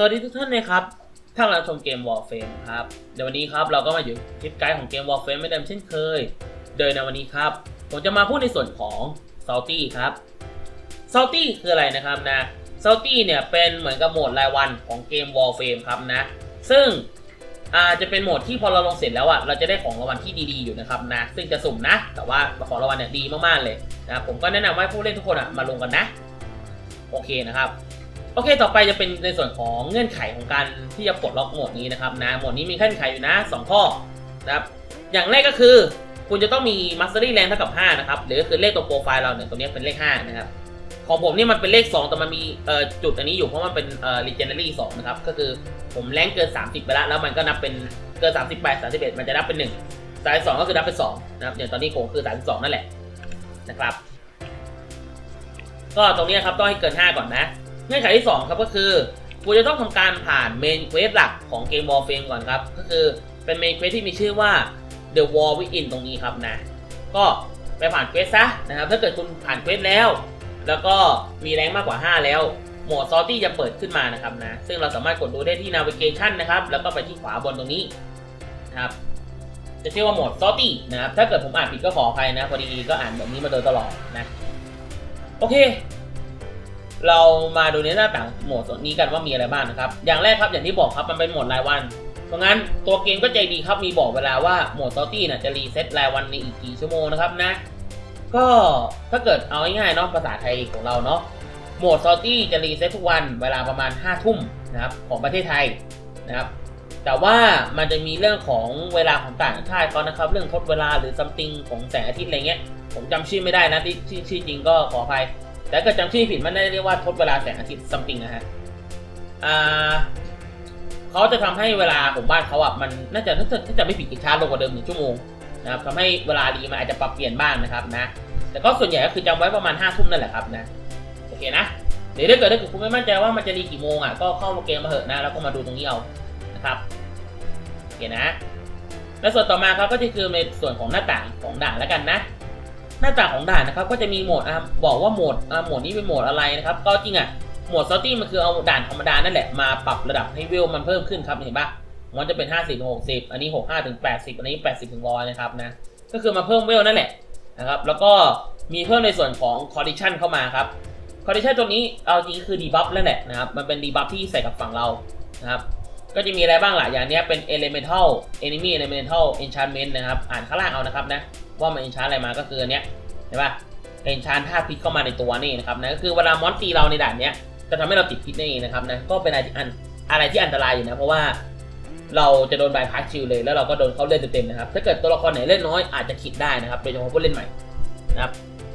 สวัสดีทุกท่านนะครับท่านกำลังชมเกม Warframe ครับเดี๋ยววันนี้ครับเราก็มาอยู่คลิปไกด์ของเกม Warframe ไม่เดิมเช่นเคย โดยในวันนี้ครับ ผมจะมาพูดในส่วนของ Salty ครับ Salty คืออะไรนะครับนะ Salty เนี่ยเป็นเหมือนกับโหมดรายวันของเกม Warframe ครับนะ ซึ่งอาจะเป็นโหมดที่พอเราลงเสร็จแล้วอะเราจะได้ของรางวัลที่ดีๆอยู่นะครับนะ ซึ่งจะสุ่มนะ แต่ว่าของรางวัลเนี่ยดีมากๆเลยนะผมก็แนะนำให้ผู้เล่นทุกคนอะมาลงกันนะ โอเคนะครับ โอเค ต่อไปจะเป็นในส่วนของเงื่อนไขของการที่จะปลดล็อกโหมดนี้นะครับนะ โหมดนี้มีเงื่อนไขอยู่นะ 2 ข้อนะครับ อย่างแรกก็คือ คุณจะต้องมี Mastery Rank เท่ากับ 5 นะครับ หรือก็คือเลขตัวโปรไฟล์เราเนี่ยตัวนี้เป็นเลข 5 นะครับ ของผมนี่มันเป็นเลข 2 แต่มันมีเอ่อจุดอันนี้อยู่เพราะมันเป็นเอ่อ Legendary 2 นะครับ ก็คือผมแรงเกิน 30 ไปแล้ว แล้วมันก็นับเป็นเกิน 38 31 มันจะนับเป็น1 32ก็คือนับเป็น2นะครับอย่างตอนนี้ผมคือ 32 นั่นแหละนะครับ ก็ตรงนี้ครับต้องให้เกิน 5 ก่อนนะ เงื่อนไขที่ 2 ครับก็คือคุณจะต้องทำการผ่านเมนเควสหลักของเกม Warframe ก่อนครับ ก็คือเป็นเมนเควสที่มีชื่อว่า The War Within ตรงนี้ครับนะ ก็ไปผ่านเควสซะนะครับ ถ้าเกิดคุณผ่านเควสแล้ว แล้วก็มีแรงมากกว่า 5 แล้วโหมดซอตี้จะเปิดขึ้นมานะครับนะ ซึ่งเราสามารถกดดูได้ที่ navigation นะครับ แล้วก็ไปที่ขวาบนตรงนี้นะครับ จะชื่อว่าโหมดซอตี้นะครับ ถ้าเกิดผมอ่านผิดก็ขออภัยนะ พอดีก็อ่านแบบนี้มาโดยตลอดนะ โอเค เรามาดูในหน้าต่างโหมดนี้กันว่ามีอะไรบ้างนะครับ อย่างแรกครับอย่างที่บอกครับมันเป็นโหมดรายวัน เพราะงั้นตัวเกมก็ใจดีครับมีบอกเวลาว่าโหมดซอตี้น่ะจะรีเซ็ตรายวันในอีกกี่ชั่วโมงนะครับนะ ก็ถ้าเกิดเอาง่ายๆเนาะภาษาไทยของเราเนาะโหมดซอตี้จะรีเซ็ตทุกวันเวลาประมาณ 5 ทุ่มนะครับของประเทศไทยนะครับ แต่ว่ามันจะมีเรื่องของเวลาของต่างชาติเขานะครับ เรื่องทดเวลาหรือซัมติงของแสงอาทิตย์อะไรเงี้ย ผมจำชื่อไม่ได้นะที่ชื่อชื่อจริงก็ขออภัย แต่เกิดจำชื่อผิดมันได้เรียกว่าทดเวลาแสงอาทิตย์ซัมติงนะฮะอ่าเขาจะทำให้เวลาของบ้านเขาอะมันน่าจะถ้าจะถ้าจะไม่ผิดกิจช้าลงกว่าเดิมหนึ่งชั่วโมงนะครับทำให้เวลาดีมันอาจจะปรับเปลี่ยนบ้างนะครับนะ แต่ก็ส่วนใหญ่ก็คือจำไว้ประมาณห้าทุ่มนั่นแหละครับนะโอเคนะเดี๋ยวถ้าเกิดถ้าเกิดคุณไม่มั่นใจว่ามันจะรีกี่โมงอะก็เข้าเกมมาเหอะนะแล้วก็มาดูตรงนี้เอานะครับโอเคนะ และส่วนต่อมาครับก็จะคือในส่วนของหน้าต่างของด่านแล้วกันนะ หน้าตาของด่านนะครับก็จะมีโหมดอะบบอกว่าโหมดโหมดนี้เป็นโหมดอะไรนะครับก็จริงอะโหมดซอตี้มันคือเอาด่านธรรมดานั่นแหละมาปรับระดับให้เวลมันเพิ่มขึ้นครับเห็นปะมันจะเป็น 50ถึง60 อันนี้ 65ถึง80 อันนี้ 80ถึง100นะครับนะก็คือมาเพิ่มเวลนั่นแหละนะครับแล้วก็มีเพิ่มในส่วนของคอ d i ชันเข้ามาครับคอ d i ชันตัวนี้เอาจริงคือดีบัฟนั่นแหละนะครับมันเป็นดีบัฟที่ใส่กับฝั่งเรานะครับก็จะมีอะไรบ้างล่ะอย่างเนี้ยเป็น elemental enemy elemental enchantment นะครับอ่านข้างล่างเอานะครับนะ ว่ามัน enchant อะไรมาก็คืออันเนี้ยเห็นปะเอนชานธาตุพิษเข้ามาในตัวนี่นะครับนะก็คือเวลามอนตีเราในด่านเนี้ยจะทำให้เราติดพิษนั่นเองนะครับนะก็เป็นอะไรที่อันอะไรที่อันตรายอยู่นะเพราะว่าเราจะโดนบายพาสชิลเลยแล้วเราก็โดนเขาเล่นเต็มๆนะครับถ้าเกิดตัวละครไหนเล่นน้อยอาจจะคิดได้นะครับโดยเฉพาะผู้เล่นใหม่นะครับ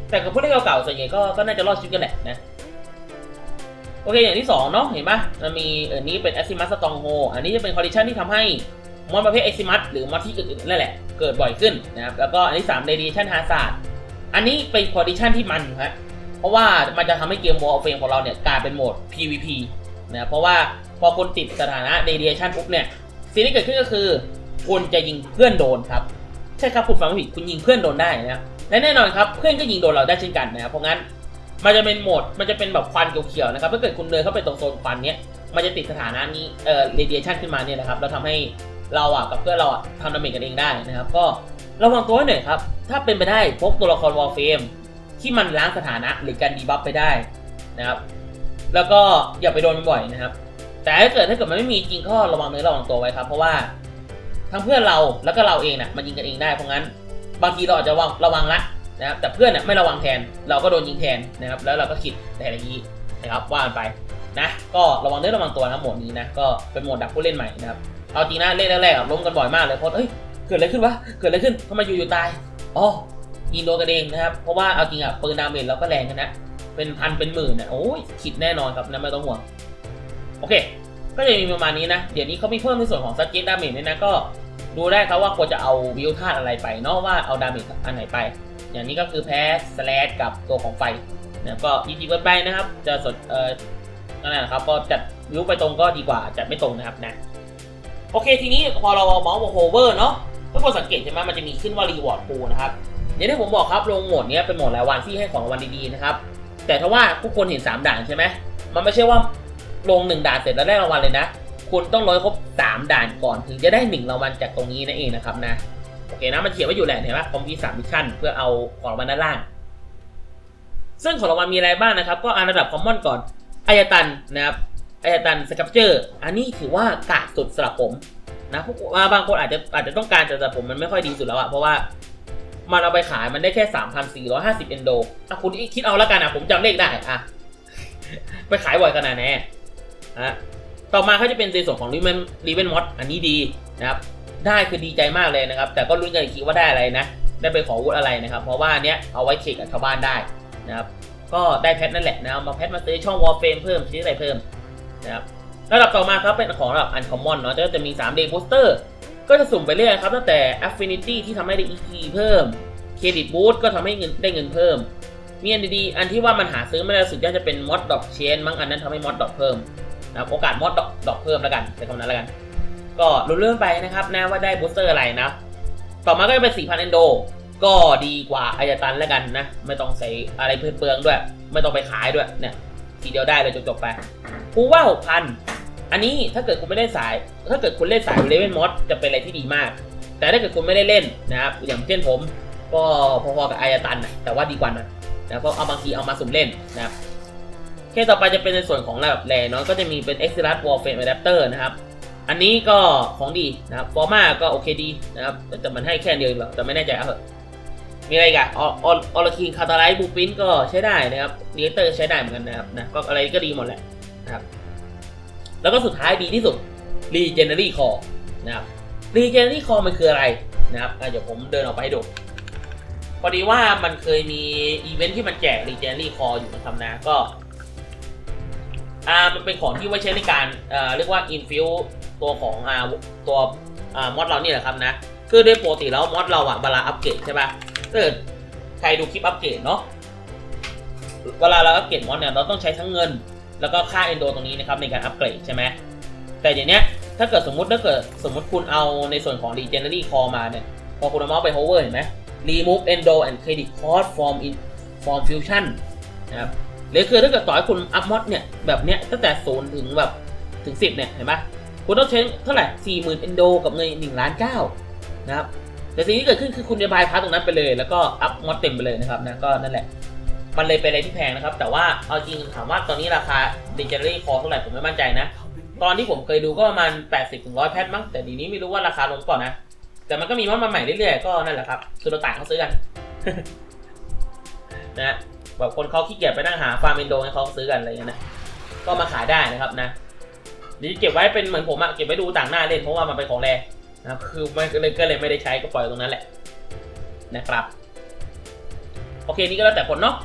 แต่กับผู้เล่นเก่าๆส่วนใหญ่ก็ก็น่าจะรอดชีวิตกันแหละนะโอเคอย่างที่สองเนาะเห็นปะมันมีเออนี้เป็นแอซิมัสสตองโฮอันนี้จะเป็นคอร์ดิชันที่ทำให้ มอนประเภทเอซิมัสหรือมอนที่อื่นๆนั่นแหละ เกิดบ่อยขึ้นนะครับแล้วก็อันที่สามเรดิชันฮาซาร์ดอันนี้เป็นคอดิชันที่มันฮะเพราะว่ามันจะทำให้เกม Warframe ของเราเนี่ยกลายเป็นโหมด PVP นะเพราะว่าพอคุณติดสถานะ Radiation ปุ๊บเนี่ยสิ่งที่เกิดขึ้นก็คือคุณจะยิงเพื่อนโดนครับใช่ครับคุณฟังไม่ผิดคุณยิงเพื่อนโดนได้นะครับและแน่นอนครับเพื่อนก็ยิงโดนเราได้เช่นกันนะครับเพราะงั้นมันจะเป็นโหมด มันจะเป็นแบบควันเขียวๆนะครับ ถ้าเกิดคุณเดินเข้าไปตรงโซนควันเนี้ย มันจะติดสถานะนี้ เอ่อ radiation ขึ้นมาเนี่ยนะครับ แล้วทำให้ เราอะกับเพื่อนเราอะทำดาเมจกันเองได้นะครับ ก็ระวังตัวไว้หน่อยครับ ถ้าเป็นไปได้พกตัวละครวอลเฟมที่มันล้างสถานะหรือการดีบัฟไปได้นะครับ แล้วก็อย่าไปโดนบ่อยนะครับ แต่ถ้าเกิดถ้าเกิดมันไม่มีจริงก็ระวังเนื้อระวังตัวไว้ครับ เพราะว่าทั้งเพื่อนเราแล้วก็เราเองน่ะมันยิงกันเองได้เพราะงั้น บางทีเราอาจจะระวังระวังละนะครับแต่เพื่อนน่ะไม่ระวังแทน เราก็โดนยิงแทนนะครับ แล้วเราก็ขิดแต่อะยีนะครับว่านไปนะ ก็ระวังเนื้อระวังตัวนะหมดนี้นะก็เป็นหมดดักผู้เล่นใหม่นะครับ เอาจริงนะเล่นแรกๆล้มกันบ่อยมากเลยเพราะเอ้ยเกิดอะไรขึ้นวะเกิดอะไรขึ้นทำไมอยู่ๆตายอ๋อยิงโดนกันเองนะครับเพราะว่าเอาจริงอะปืนดาเมจเราก็แรงกันนะเป็นพันเป็นหมื่นนะโอ้ยขิดแน่นอนครับนะไม่ต้องห่วงโอเค ก็จะมีประมาณนี้นะ เดี๋ยวนี้เขามีเพิ่มในส่วนของซัจเจนดาเมจเนี่ยนะก็ดูได้ครับว่าควรจะเอาวิวธาตุอะไรไปเนาะว่าเอาดาเมจอันไหนไป อย่างนี้ก็คือแพ้สแลดกับตัวของไฟนะก็ยิงๆกันไปนะครับ จะสดเอ่อนั่นแหละครับก็จัดวิวไปตรงก็ดีกว่าจัดไม่ตรงนะครับนะ โอเคทีนี้พอเราเอาเมาส์โฮเวอร์เนาะถ้าคนสังเกตใช่ไหมมันจะมีขึ้นว่ารีวอร์ดปูนะครับอย่างที่ผมบอกครับลงโหมดนี้เป็นโหมดรายวันที่ให้ของรางวัลดีๆนะครับแต่ถ้าว่าทุกคนเห็น 3 ด่านใช่ไหมมันไม่ใช่ว่าลงหนึ่งด่านเสร็จแล้วได้รางวัลเลยนะ คุณต้องร้อยครบสามด่านก่อนถึงจะได้หนึ่งรางวัลจากตรงนี้นั่นเองนะครับนะโอเคนะมันเขียนไว้อยู่แหละเห็นไหมคอมพิวสามมิชชั่นเพื่อเอาของรางวัลด้านล่าง ซึ่งของรางวัลมีอะไรบ้างนะครับ ก็อันดับคอมมอนก่อนอายตันนะครับ อายตันสครับเจอร์อันนี้ถือว่ากากสุดสำหรับผมนะพวกว่าบางคนอาจจะอาจจะต้องการแต่สำหรับผมมันไม่ค่อยดีสุดแล้วอะเพราะว่ามันเอาไปขายมันได้แค่ 3,450 เอนโดอะคุณคิดเอาแล้วกันอะผมจำเลขได้อะไปขายบ่อยขนาดไหนอะต่อมาเขาจะเป็นในส่วนของรีเวนรีเวนมอดอันนี้ดีนะครับ ได้คือดีใจมากเลยนะครับ แต่ก็ลุ้นกันอีกทีว่าได้อะไรนะ ได้ไปขอวุฒิอะไรนะครับ เพราะว่าเนี้ยเอาไว้เช็คกับชาวบ้านได้นะครับ ก็ได้แพทนั่นแหละนะเอามาแพทมาซื้อช่องวอลเฟรมเพิ่มซื้ออะไรเพิ่ม นะครับระดับต่อมาครับเป็นของระดับอันคอมมอนเนาะก็จะมี3 day booster ก็จะสุ่มไปเรื่อยครับตั้งแต่ affinity ที่ทำให้ได้ EP เพิ่มเครดิตบูสต์ก็ทำให้เงินได้เงินเพิ่มมีอันดีๆอันที่ว่ามันหาซื้อไม่ได้สุดยอดจะเป็นมอดดอกเชนมั้งอันนั้นทำให้มอดดอกเพิ่มนะครับโอกาสมอดดอกดอกเพิ่มแล้วกันใช้คำนั้นแล้วกัน ก็รู้เรื่องไปนะครับนะว่าได้บูสเตอร์อะไรนะ ต่อมาก็จะเป็น4,000เอนโดก็ดีกว่าอายตันแล้วกันนะ ไม่ต้องใส่อะไรเปลืองด้วย ไม่ต้องไปขายด้วยเนี่ยทีเดียวได้เลยจบๆไป คูว่า6,000อันนี้ถ้าเกิดคุณไม่ได้สาย ถ้าเกิดคุณเล่นสายเลเวลมอสจะเป็นอะไรที่ดีมาก แต่ถ้าเกิดคุณไม่ได้เล่นนะครับ อย่างเช่นผม ก็พอๆกับอายตันนะแต่ว่าดีกว่านะนะเพราะเอาบางทีเอามาสุ่มเล่นนะครับเคสต่อไปจะเป็นในส่วนของระดับแรเนาะก็จะมีเป็น e x i l u s Warframe Adapter นะครับ อันนี้ก็ของดีนะครับฟอร์มาก็โอเคดีนะครับ แต่มันให้แค่เดียวเองหรอแต่ไม่แน่ใจเอาเถอะมีอะไรกันอออลคิงคาตาไลท์บูปินก็ใช้ได้นะครับเรียเตอร์ใช้ได้เหมือนกันนะครับนะก็อะไรก็ดีหมดแหละ นะครับแล้วก็สุดท้ายดีที่สุด Regenerary Core นะครับ Regenerary Core มันคืออะไรนะครับเดี๋ยวผมเดินออกไปให้ดูพอดีว่ามันเคยมีอีเวนท์ที่มันแจก Regenerary Core อยู่นะครับนะก็อ่ามันเป็นของที่ไว้ใช้ในการเอ่อเรียกว่า infuse ตัวของอ่าตัวอ่ามอดเราเนี่ยแหละครับนะคือโดยปกติแล้วมอดเราอะเวลาอัปเกรดใช่ปะถ้าเกิดใครดูคลิปอัปเกรดเนาะเวลาเราอัปเกรดมอดเนี่ยเราต้องใช้ทั้งเงิน แล้วก็ค่าเอนโดตรงนี้นะครับในการอัปเกรดใช่ไหมแต่อย่างเนี้ยถ้าเกิดสมมติถ้าเกิดสมมติคุณเอาในส่วนของ Regenerary Core มาเนี่ย พอคุณเอาเมาส์ไป hover เห็นไหม remove endo and credit cost from in from fusion นะครับหรือคือถ้าเกิดต่อให้คุณอัพมอดเนี่ยแบบเนี้ยตั้งแต่ศูนย์ถึงแบบถึงสิบเนี่ยเห็นปะคุณต้องใช้เท่าไหร่สี่หมื่นเอนโดกับเงินหนึ่งล้านเก้านะครับแต่สิ่งที่เกิดขึ้นคือคุณจะบายพาสตรงนั้นไปเลย แล้วก็อัพมอดเต็มไปเลยนะครับนะก็นั่นแหละ มันเลยเป็นอะไรที่แพงนะครับ แต่ว่าเอาจริงถามว่าตอนนี้ราคา d i g i t a l y Core เท่าไหร่ผมไม่มั่นใจนะ ตอนที่ผมเคยดูก็ประมาณ 80ถึง100แพทมั้งแต่ดีนี้ไม่รู้ว่าราคาลงก่อนนะ แต่มันก็มีมอดมาใหม่เรื่อยๆก็นั่นแหละครับคือเราต่างเขาซื้อกันนะแบบคนเขาขี้เกียจไปนั่งหาฟาร์มเอนโดให้เขาซื้อกันอะไรเงี้ยนะก็มาขายได้นะครับนะนี่เก็บไว้เป็นเหมือนผมอะเก็บไว้ดูต่างหน้าเล่นเพราะว่ามันเป็นของแรนะครับคือไม่ก็เลยก็เลยไม่ได้ใช้ก็ปล่อยตรงนั้นแหละนะครับ โอเคนี่ก็แล้วแต่คนเนาะ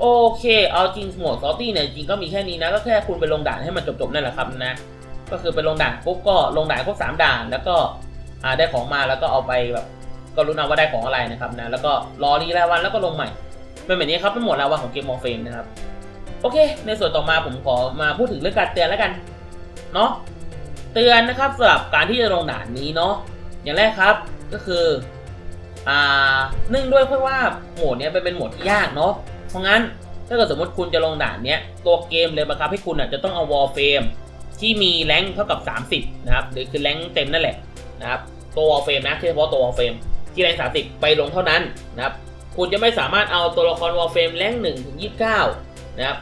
โอเค เอาจริงหมวดซอตี้เนี่ยจริงก็มีแค่นี้นะ ก็แค่คุณไปลงด่านให้มันจบๆนั่นแหละครับนะ ก็คือไปลงด่านปุ๊บก็ลงด่านครบสามด่าน แล้วก็ได้ของมาแล้วก็เอาไปแบบก็รู้นะว่าได้ของอะไรนะครับนะ แล้วก็รอรีรายวันแล้วก็ลงใหม่เป็นแบบนี้ครับเป็นหมดแล้ววันของเกมมอร์เฟนนะครับ โอเค ในส่วนต่อมาผมขอมาพูดถึงเรื่องการเตือนแล้วกัน เนาะ เตือนนะครับสำหรับการที่จะลงด่านนี้เนาะ อย่างแรกครับก็คือ อ่า เนื่องด้วยเพราะว่าโหมดเนี้ยเป็นเป็นโหมดที่ยากเนาะ เพราะงั้นถ้าเกิดสมมติคุณจะลงด่านเนี้ยตัวเกมเลยบังคับให้คุณอะจะต้องเอาวอลเฟมที่มีแรงเท่ากับ 30 นะครับ หรือคือแรงเต็มนั่นแหละนะครับ ตัววอลเฟมนะเฉพาะตัววอลเฟมที่แรงค์30 ไปลงเท่านั้นนะครับ คุณจะไม่สามารถเอาตัวละครวอลเฟมแรงหนึ่งถึงยี่สิบเก้านะครับ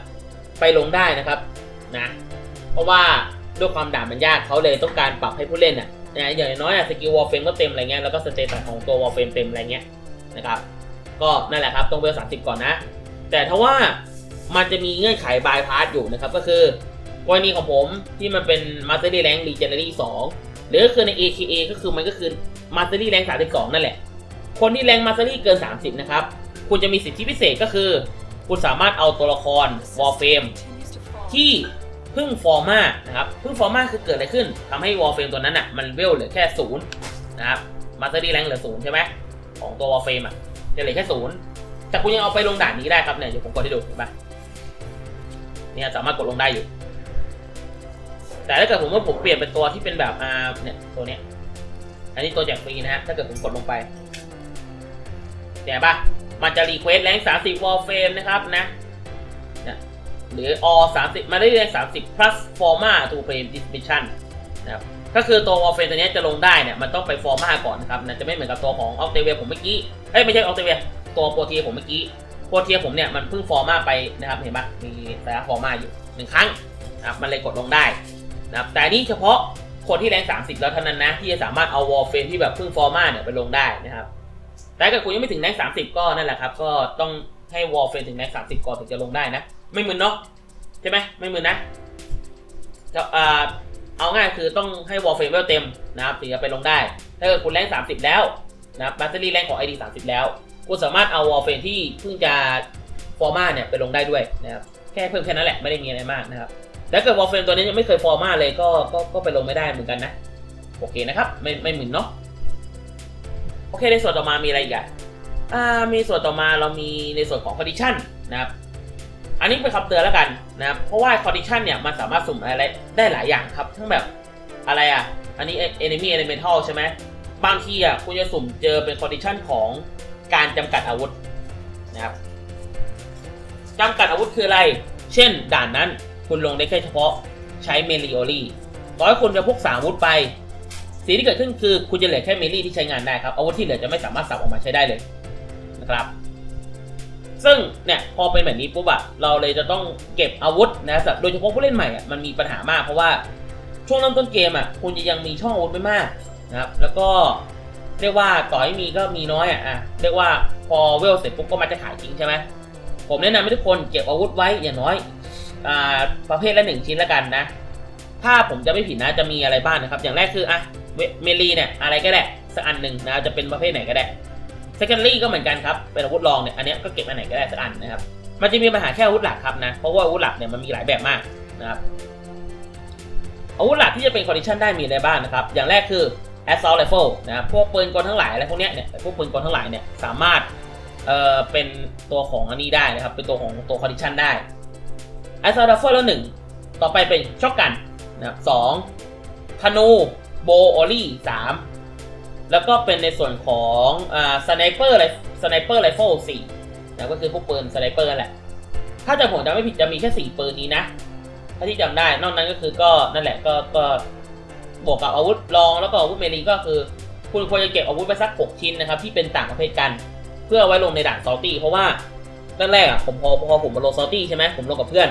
ไปลงได้นะครับนะเพราะว่าด้วยความด่านมันยากเขาเลยต้องการปรับให้ผู้เล่นอะนะอย่างน้อยอะสกิลวอลเฟมก็เต็มอะไรเงี้ยแล้วก็สเตตัสของตัววอลเฟมเต็มอะไรเงี้ยนะครับก็นั่นแหละครับต้องเวลสามสิบก่อนนะ แต่ถ้าว่ามันจะมีเงื่อนไขบายพาสอยู่นะครับ ก็คือกรณีของผมที่มันเป็น Mastery Rank Legendary 2 หรือก็คือใน AKA ก็คือมันก็คือ Mastery Rank 32 นั่นแหละ คนที่แรงมาสเตอรี่เกิน 30 นะครับ คุณจะมีสิทธิพิเศษก็คือ คุณสามารถเอาตัวละครวอลเฟมที่เพึ่งฟอร์มานะครับเพึ่งฟอร์มาคือเกิดอะไรขึ้นทำให้วอลเฟมตัวนั้นอะมันเวลเหลือแค่ศูนย์นะครับมาสเตอรี่แรงเหลือศูนย์ใช่ไหมของตัววอลเฟมอะจะเหลือแค่ศูนย์ แต่คุณยังเอาไปลงด่านนี้ได้ครับเนี่ยเดี๋ยวผมกดให้ดูเห็นปะเนี่ยสามารถกดลงได้อยู่ แต่ถ้าเกิดผมว่าผมเปลี่ยนเป็นตัวที่เป็นแบบอ่าเนี่ยตัวเนี้ยอันนี้ตัวแจกฟรีนะฮะถ้าเกิดผมกดลงไปเห็นปะมันจะรีเควสแรง30วอลเฟมนะครับนะเนี่ยหรือ all 30มาได้เรียน30 plus forma to play this mission นะครับก็คือตัว Warframe ตัวเนี้ยจะลงได้เนี่ยมันต้องไป forma ก่อนนะครับนะจะไม่เหมือนกับตัวของ Octavia ผมเมื่อกี้เอ้ยไม่ใช่ Octavia ตัวโปรเทียผมเมื่อกี้โปรเทียผมเนี่ยมันเพิ่ง forma ไปนะครับเห็นปะมีแต่ forma อยู่หนึ่งครั้งนะครับมันเลยกดลงได้นะครับแต่นี่เฉพาะคนที่แรง 30 แล้วเท่านั้นนะ ที่จะสามารถเอา Warframe ที่แบบเพิ่ง forma เนี่ยไปลงได้นะครับ แต่ถ้าคุณยังไม่ถึงแรง30 ก็นั่นแหละครับ ก็ต้องให้ Warframe ถึงแรง30 ก่อนถึงจะลงได้นะ ไม่มึนเนาะใช่ไหมไม่มึนนะจะอ่าเอาง่ายคือต้องให้ Warframe เวลเต็มนะครับถึงจะไปลงได้ ถ้าเกิดคุณแรง 30 แล้วนะครับแบตเตอรี่แรงของ ID 30 แล้ว คุณสามารถเอา Warframe ที่เพิ่งจะฟอร์มาเนี่ยไปลงได้ด้วยนะครับแค่เพิ่มแค่นั้นแหละไม่ได้มีอะไรมากนะครับแต่ถ้าเกิด Warframe ตัวนี้ยังไม่เคยฟอร์มาเลยก็ก็ก็ไปลงไม่ได้เหมือนกันนะโอเคนะครับไม่ไม่หมื่นเนาะโอเคในส่วนต่อมามีอะไรอีกอะอ่ามีส่วนต่อมาเรามีในส่วนของ condition นะครับอันนี้เป็นคำเตือนแล้วกันนะครับเพราะว่า condition เนี่ยมันสามารถสุ่มอะไรได้หลายอย่างครับ ทั้งแบบอะไรอะอันนี้ enemy elemental ใช่ไหมบางทีอะคุณจะสุ่มเจอเป็น condition ของ การจำกัดอาวุธนะครับจำกัดอาวุธคืออะไร เช่น ด่านนั้นคุณลงได้แค่เฉพาะใช้เมลีโอลี่ร้อยคุณจะพกสามอาวุธไป สิ่งที่เกิดขึ้นคือคุณจะเหลือแค่เมลี่ที่ใช้งานได้ครับ อาวุธที่เหลือจะไม่สามารถสับออกมาใช้ได้เลยนะครับ ซึ่งเนี่ยพอเป็นแบบนี้ปุ๊บอะเราเลยจะต้องเก็บอาวุธนะโดยเฉพาะผู้เล่นใหม่อะมันมีปัญหามากเพราะว่าช่วงเริ่มต้นเกมอะคุณจะยังมีช่องอาวุธไม่มากนะครับ แล้วก็ เรียกว่าต่อให้มีก็มีน้อยอะอะเรียกว่าพอเวลเสร็จปุ๊บก็มันจะขายทิ้งใช่ไหมผมแนะนำให้ทุกคนเก็บอาวุธไว้อย่างน้อยอ่าประเภทละหนึ่งชิ้นละกันนะ ถ้าผมจะไม่ผิดนะจะมีอะไรบ้างนะครับ อย่างแรกคืออะเมลีเนี่ยอะไรก็ได้สักอันหนึ่งนะจะเป็นประเภทไหนก็ได้ secondary ก็เหมือนกันครับเป็นอาวุธรองเนี่ยอันนี้ก็เก็บอันไหนก็ได้สักอันนะครับมันจะมีปัญหาแค่อาวุธหลักครับนะเพราะว่าอาวุธหลักเนี่ยมันมีหลายแบบมากนะครับอาวุธหลักที่จะเป็น condition ได้มีอะไรบ้างนะครับ อย่างแรกคือ assault rifle นะครับพวกปืนกลทั้งหลายอะไรพวกเนี้ยเนี่ยพวกปืนกลทั้งหลายเนี่ยสามารถเอ่อเป็นตัวของอันนี้ได้นะครับ เป็นตัวของตัว condition ได้ assault rifle แล้วหนึ่งต่อไปเป็นช็อตกันนะครับสองธนูโบโอลี่สามแล้วก็เป็นในส่วนของอ่าสไนเปอร์ไรสไนเปอร์ไรเฟิลสี่นะก็คือพวกปืนสไนเปอร์นั่นแหละ ถ้าจะผมจำไม่ผิดจะมีแค่สี่ปืนนี้นะ ถ้าที่จำได้ นอกนั้นก็คือก็นั่นแหละก็ก็ บวกกับอาวุธรองแล้วก็อาวุธเมลีก็คือ คุณควรจะเก็บอาวุธไปสัก 6 ชิ้นนะครับที่เป็นต่างประเภทกัน เพื่ออไว้ลงในด่านซอลตี้เพราะว่าตั้งแรกอะผมพอพอผมมาลงซอลตี้ใช่ไหมผมลงกับเพื่อน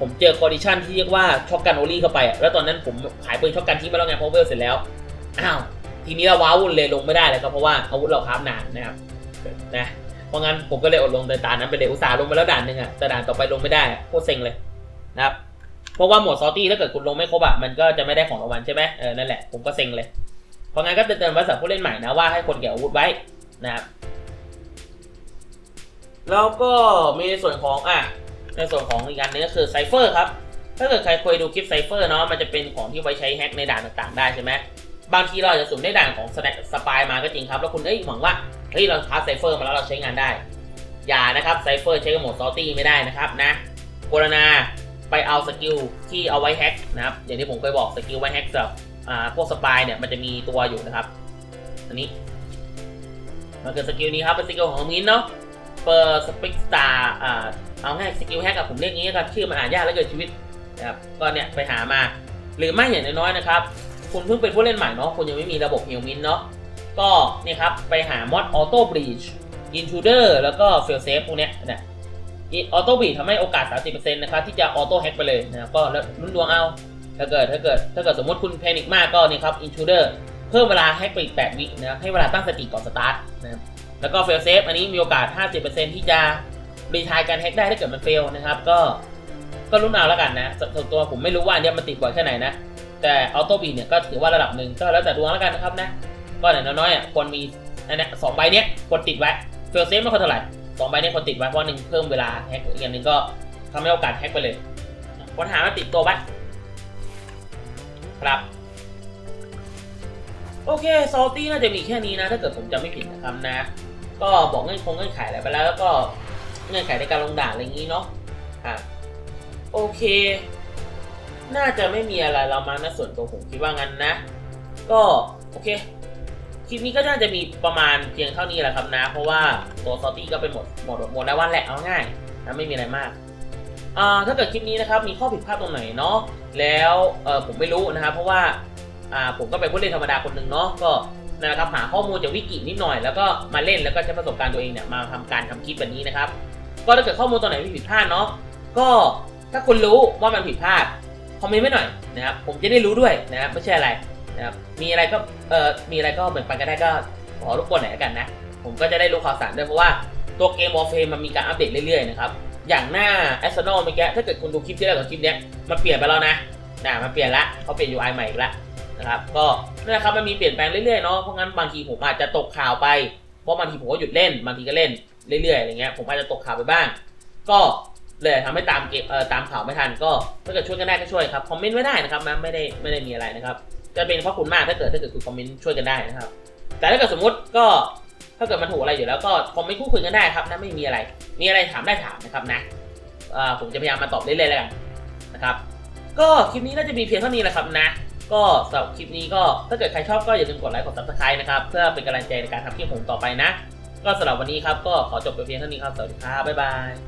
ผมเจอคอดิชันที่เรียกว่าช็อกกันโอลี่เข้าไปแล้วตอนนั้นผมขายปืนช็อกกันทิ้งไปแล้วไงเพราะเวลเสร็จแล้วอ้าวทีนี้เราว้าวุ่นเลยลงไม่ได้เลยครับเพราะว่าอาวุธเราคราฟนานนะครับนะเพราะงั้นผมก็เลยอดลงแต่ด่านนั้นไปเลยอุตส่าห์ลงไปแล้วด่านหนึ่งอะแต่ด่านต่อไปลงไม่ได้โคตรเซ็งเลยนะครับ เพราะว่าโหมดซอตี้ถ้าเกิดคุณลงไม่ครบอะมันก็จะไม่ได้ของรางวัลใช่ไหมเออนั่นแหละผมก็เซ็งเลย เพราะงั้นก็เตือนๆไว้สำหรับผู้เล่นใหม่นะว่าให้คนเก็บอาวุธไว้นะครับแล้วก็มีในส่วนของอะในส่วนของอีกอันนึงก็คือไซเฟอร์ครับถ้าเกิดใครเคยดูคลิปไซเฟอร์เนาะมันจะเป็นของที่ไว้ใช้แฮ็กในด่านต่างๆได้ใช่ไหมบางทีเราอาจจะสุ่มได้ด่านของสปายมาก็จริงครับแล้วคุณเอ้ยหวังว่าเฮ้ยเราพาไซเฟอร์มาแล้วเราใช้งานได้อย่านะครับไซเฟอร์ใช้กับโหมดซอลตี้ไม่ได้นะครับนะกรณา ไปเอาสกิลที่เอาไว้แฮ็กนะครับ อย่างที่ผมเคยบอกสกิลไว้แฮ็กสำหรับพวกสปายเนี่ยมันจะมีตัวอยู่นะครับ อันนี้มันคือสกิลนี้ครับเป็นสกิลของมินเนาะเปิดสปิกสตาร์อ่าเอาง่ายสกิลแฮกกับผมเรียกงี้ครับชื่อมันอ่านยากแล้วเกิดชีวิตนะครับก็เนี่ยไปหามา หรือไม่อย่างน้อยๆนะครับ คุณเพิ่งเป็นผู้เล่นใหม่เนาะคุณยังไม่มีระบบเฮลมินเนาะก็นี่ครับไปหามอดออโต้บรีชอินทูเดอร์แล้วก็เฟลเซฟพวกเนี้ยนะ ออโต้บีทำให้โอกาส 30%นะครับที่จะออโต้แฮกไปเลยนะครับก็แล้วลุ้นดวงเอาถ้าเกิดถ้าเกิดถ้าเกิดสมมติคุณแพนิคมากก็นี่ครับอินทูเดอร์เพิ่มเวลาแฮกไปอีก8วินะครับให้เวลาตั้งสติก่อนสตาร์ทนะครับแล้วก็เฟลเซฟอันนี้มีโอกาส 50%ที่จะรีทายการแฮกได้ถ้าเกิดมันเฟลนะครับก็ก็ลุ้นเอาแล้วกันนะส่วนตัวผมไม่รู้ว่าอันเนี้ยมันติดกว่าแค่ไหนนะ แต่ออโต้บีเนี่ยก็ถือว่าระดับหนึ่งก็แล้วแต่ดวงแล้วกันนะครับนะ ก็อย่างน้อยๆอะควรมีอันนี้สองใบเนี้ยควรติดไว้เฟลเซฟไม่ค่อยเท่าไหร่ สองใบเนี้ยควรติดไว้เพราะหนึ่งเพิ่มเวลาแฮกอีกอย่างหนึ่งก็ทำให้โอกาสแฮกไปเลยควรหามาติดตัวไว้ครับ โอเคซอลตี้น่าจะมีแค่นี้นะ ถ้าเกิดผมจำไม่ผิดนะครับนะ ก็บอกเงื่อนคงเงื่อนไขอะไรไปแล้วแล้วก็เงื่อนไขในการลงด่านอะไรอย่างนี้เนาะอะโอเค น่าจะไม่มีอะไรเรามานะส่วนตัวผมคิดว่างั้นนะ ก็โอเค คลิปนี้ก็น่าจะมีประมาณเพียงเท่านี้แหละครับนะ เพราะว่าตัวซอตี้ก็เป็นหมดหมดหมดแล้ววันแหละเอาง่ายนะไม่มีอะไรมากอ่าถ้าเกิดคลิปนี้นะครับมีข้อผิดพลาดตรงไหนเนาะแล้วเออผมไม่รู้นะครับเพราะว่าอ่าผมก็เป็นผู้เล่นธรรมดาคนหนึ่งเนาะก็นะครับหาข้อมูลจากวิกินิดหน่อยแล้วก็มาเล่นแล้วก็ใช้ประสบการณ์ตัวเองเนี่ยมาทำการทำคลิปแบบนี้นะครับ ก็ถ้าเกิดข้อมูลตรงไหนมีผิดพลาดเนาะก็ถ้าคุณรู้ว่ามันผิดพลาดคอมเมนต์ไว้หน่อยนะครับผมจะได้รู้ด้วยนะครับไม่ใช่อะไร นะครับมีอะไรก็เอ่อมีอะไรก็แบ่งปันกันได้ก็ขอรบกวนหน่อยแล้วกันนะ ผมก็จะได้รู้ข่าวสารด้วยเพราะว่าตัวเกมวอลเฟมมันมีการอัปเดตเรื่อยๆนะครับอย่างหน้า a อ s น n a l เมื่อกี้ถ้าเกิดคุณดูคลิปที่แล้วกับคลิปเนี้ยมันเปลี่ยนไปแล้วนะนะมันเปลี่ยนละเขาเปลี่ยน UI ใหม่อีกล้วนะครับก็นั่นแหละครับมันมีเปลี่ยนแปลงเรื่อยๆเนาะเพราะงั้นบางทีผมอาจจะตกข่าวไปเพราะบางทีผมก็หยุดเล่นบางทีก็เล่นเรื่อยๆอะไรเงี้ยผมอาจจะตกข่าวไปบ้าง ก็เลยทำให้ตามเกมเอ่อตามข่าวไม่ทันก็ถ้าเกิดช่วยกันได้ก็ช่วยครับคอมเมนต์ไว้ได้นะครับนะไม่ได้ไม่ได้มีอะไรนะครับ จะเป็นเพราะคุณมากถ้าเกิดถ้าเกิดคุณคอมเมนต์ช่วยกันได้นะครับ แต่ถ้าเกิดสมมติก็ถ้าเกิดมันถูกอะไรอยู่แล้วก็คอมเมนต์พูดคุยกันได้ครับนะไม่มีอะไร มีอะไรถามได้ถามนะครับนะผมจะพยายามมาตอบเรื่อยๆแล้วกันนะครับ ก็คลิปนี้น่าจะมีเพียงเท่านี้แหละครับนะ ก็สำหรับคลิปนี้ก็ถ้าเกิดใครชอบก็อย่าลืมกดไลค์กด subscribe นะครับเพื่อเป็นกำลังใจในการทำคลิปผมต่อไปนะ ก็สำหรับวันนี้ครับก็ขอจบไปเพียงเท่านี้ครับสวัสดีครับบ๊ายบาย